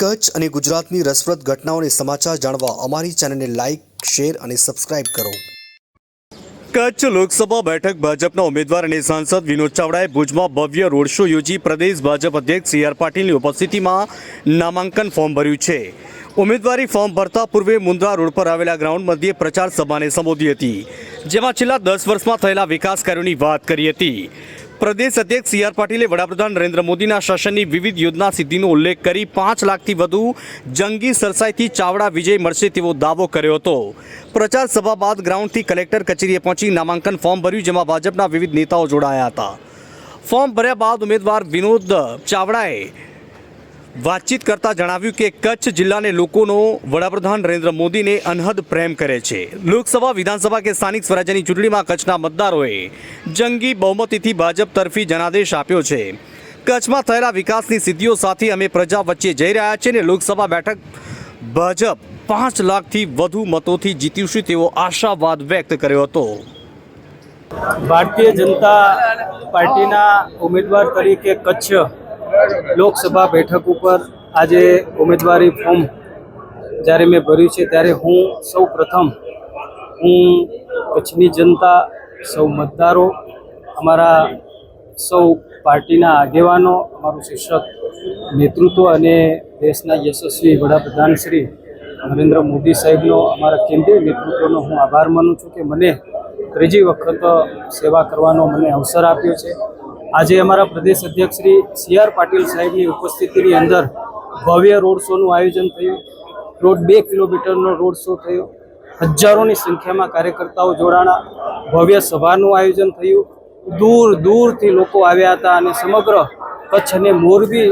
કચ્છ અને ગુજરાતની રસપ્રદ ઘટનાઓને સમાચાર જાણવા અમારી ચેનલને લાઇક, શેર અને સબસ્ક્રાઇબ કરો. કચ્છ લોકસભા બેઠક ભાજપના ઉમેદવાર અને સાંસદ વિનોદ ચાવડાએ ભુજમાં ભવ્ય રોડ શો યોજી પ્રદેશ ભાજપ અધ્યક્ષ સી આર પાટીલની ઉપસ્થિતિમાં નામાંકન ફોર્મ ભર્યું છે. ઉમેદવારી ફોર્મ ભરતા પૂર્વે મુન્દ્રા રોડ પર આવેલા ગ્રાઉન્ડ મધ્યે પ્રચાર સભાને સંબોધી હતી, જેમાં છેલ્લા દસ વર્ષમાં થયેલા વિકાસ કાર્યોની વાત કરી હતી. પ્રદેશ અધ્યક્ષ સી આર પાટીલે વડાપ્રધાન નરેન્દ્ર મોદીના શાસનની વિવિધ યોજના સિદ્ધિનો ઉલ્લેખ કરી પાંચ લાખથી વધુ જંગી સરસાઈથી ચાવડા વિજય મળશે તેવો દાવો કર્યો હતો. પ્રચાર સભા બાદ ગ્રાઉન્ડથી કલેક્ટર કચેરીએ પહોંચી નામાંકન ફોર્મ ભર્યું, જેમાં ભાજપના વિવિધ નેતાઓ જોડાયા હતા. ફોર્મ ભર્યા બાદ ઉમેદવાર વિનોદ ચાવડાએ વાતચીત કરતા જણાવ્યું કે કચ્છ જિલ્લાને લોકોનો વડાપ્રધાન નરેન્દ્ર મોદીને અનહદ પ્રેમ કરે છે. લોકસભા, વિધાનસભા કે સ્થાનિક સ્વરાજ્યની ચૂંટણીમાં કચ્છના મતદારોએ જંગી બહુમતીથી ભાજપ તરફી જનાદેશ આપ્યો છે. કચ્છમાં થયેલા વિકાસની સિદ્ધિઓ સાથે અમે પ્રજા વચ્ચે જઈ રહ્યા છીએ અને લોકસભા બેઠક ભાજપ પાંચ લાખથી વધુ મતોથી જીત્યું તેવો આશાવાદ વ્યક્ત કર્યો હતો. ભારતીય જનતા પાર્ટીના ઉમેદવાર તરીકે કચ્છ લોકસભા બેઠક ઉપર આજે ઉમેદવારી ફોર્મ જ્યારે મેં ભર્યું છે, ત્યારે હું સૌ પ્રથમ હું કચ્છની જનતા, સૌ મતદારો, અમારા સૌ પાર્ટીના આગેવાનો, અમારું શીર્ષક નેતૃત્વ અને દેશના યશસ્વી વડાપ્રધાન શ્રી નરેન્દ્ર મોદી સાહેબનો અમારા કેન્દ્રીય નેતૃત્વનો હું આભાર માનું છું કે મને ત્રીજી વખત સેવા કરવાનો મને અવસર આપ્યો છે. આજે અમારા પ્રદેશ અધ્યક્ષ શ્રી સી આર પાટીલ સાહેબની ઉપસ્થિતિની અંદર ભવ્ય રોડ શોનું આયોજન થયું. રોડ બે કિલોમીટરનો રોડ શો થયો. હજારોની સંખ્યામાં કાર્યકર્તાઓ જોડાણા. ભવ્ય સભાનું આયોજન થયું. દૂર દૂરથી લોકો આવ્યા હતા અને સમગ્ર કચ્છ અને મોરબી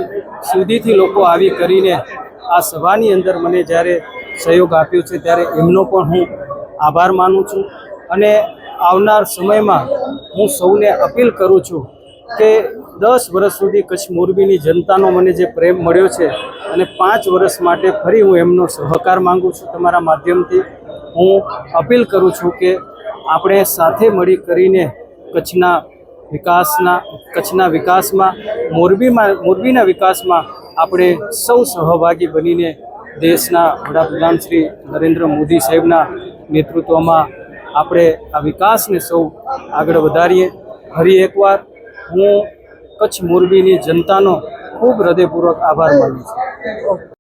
સુધીથી લોકો આવી કરીને આ સભાની અંદર મને જ્યારે સહયોગ આપ્યો છે ત્યારે એમનો પણ હું આભાર માનું છું. અને આવનાર સમયમાં હું સૌને અપીલ કરું છું કે દસ વર્ષ સુધી કચ્છ મોરબીની જનતાનો મને જે પ્રેમ મળ્યો છે અને પાંચ વર્ષ માટે ફરી હું એમનો સહકાર માંગુ છું તમારા માધ્યમથી, હું અપીલ કરું છું કે આપણે સાથે મળી કરીને કચ્છના વિકાસના, કચ્છના વિકાસમાં, મોરબીમાં, મોરબીના વિકાસમાં આપણે સૌ સહભાગી બનીને દેશના વડાપ્રધાન શ્રી નરેન્દ્ર મોદી સાહેબના નેતૃત્વમાં આપણે આ વિકાસને સૌ આગળ વધારીએ. ફરી એકવાર હું કચ્છ મોરબીની જનતાનો ખૂબ હૃદયપૂર્વક આભાર માનું છું.